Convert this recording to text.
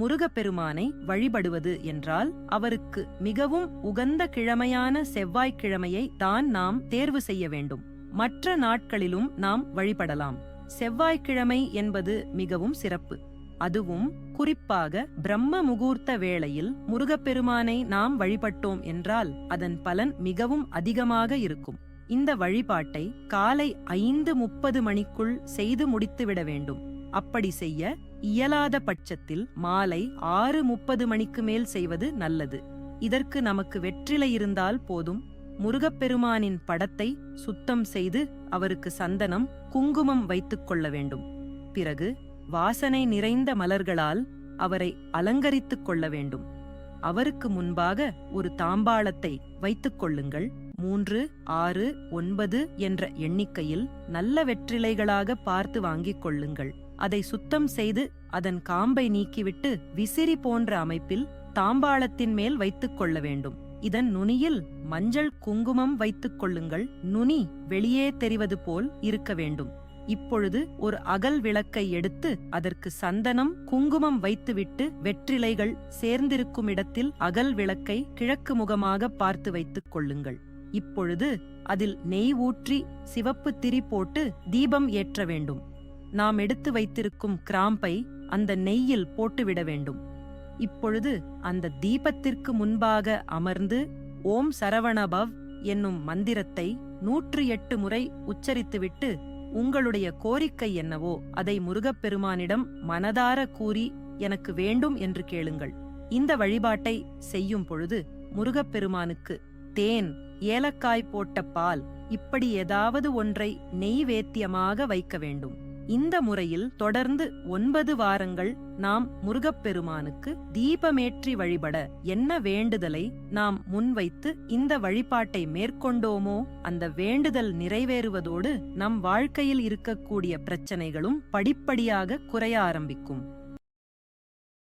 முருகப்பெருமானை வழிபடுவது என்றால் அவருக்கு மிகவும் உகந்த கிழமையான செவ்வாய்க்கிழமையை தான் நாம் தேர்வு செய்ய வேண்டும். மற்ற நாட்களிலும் நாம் வழிபடலாம். செவ்வாய்க்கிழமை என்பது மிகவும் சிறப்பு. அதுவும் குறிப்பாக பிரம்ம முகூர்த்த வேளையில் முருகப்பெருமானை நாம் வழிபட்டோம் என்றால் அதன் பலன் மிகவும் அதிகமாக இருக்கும். இந்த வழிபாட்டை காலை ஐந்து முப்பது மணிக்குள் செய்து முடித்துவிட வேண்டும். அப்படி செய்ய இயலாத பட்சத்தில் மாலை ஆறு முப்பது மணிக்கு மேல் செய்வது நல்லது. இதற்கு நமக்கு வெற்றிலை இருந்தால் போதும். முருகப்பெருமானின் படத்தை சுத்தம் செய்து அவருக்கு சந்தனம் குங்குமம் வைத்துக் கொள்ள வேண்டும். பிறகு வாசனை நிறைந்த மலர்களால் அவரை அலங்கரித்துக் கொள்ள வேண்டும். அவருக்கு முன்பாக ஒரு தாம்பாளத்தை வைத்துக் கொள்ளுங்கள். மூன்று ஆறு ஒன்பது என்ற எண்ணிக்கையில் நல்ல வெற்றிலைகளாக பார்த்து வாங்கிக் கொள்ளுங்கள். அதை சுத்தம் செய்து அதன் காம்பை நீக்கிவிட்டு விசிறி போன்ற அமைப்பில் தாம்பாளத்தின் மேல் வைத்துக் கொள்ள வேண்டும். இதன் நுனியில் மஞ்சள் குங்குமம் வைத்துக் கொள்ளுங்கள். நுனி வெளியே தெரிவது போல் இருக்க வேண்டும். இப்பொழுது ஒரு அகல் விளக்கை எடுத்து அதற்கு சந்தனம் குங்குமம் வைத்துவிட்டு வெற்றிலைகள் சேர்ந்திருக்கும் இடத்தில் அகல் விளக்கை கிழக்கு முகமாக பார்த்து வைத்துக் கொள்ளுங்கள். இப்பொழுது அதில் நெய் ஊற்றி சிவப்பு திரி போட்டு தீபம் ஏற்ற வேண்டும். நாம் எடுத்து வைத்திருக்கும் கிராம்பை அந்த நெய்யில் போட்டுவிட வேண்டும். இப்பொழுது அந்த தீபத்திற்கு முன்பாக அமர்ந்து ஓம் சரவணபவ் என்னும் மந்திரத்தை நூற்று எட்டு முறை உச்சரித்துவிட்டு உங்களுடைய கோரிக்கை என்னவோ அதை முருகப்பெருமானிடம் மனதார கூறி எனக்கு வேண்டும் என்று கேளுங்கள். இந்த வழிபாட்டை செய்யும் பொழுது முருகப்பெருமானுக்கு தேன் ஏலக்காய் போட்ட பால் இப்படி ஏதாவது ஒன்றை நெய்வேத்தியமாக வைக்க வேண்டும். இந்த முறையில் தொடர்ந்து ஒன்பது வாரங்கள் நாம் முருகப்பெருமானுக்கு தீபமேற்றி வழிபட என்ன வேண்டுதலை நாம் முன்வைத்து இந்த வழிபாட்டை மேற்கொண்டோமோ அந்த வேண்டுதல் நிறைவேறுவதோடு நம் வாழ்க்கையில் இருக்கக்கூடிய பிரச்சனைகளும் படிப்படியாக குறைய ஆரம்பிக்கும்.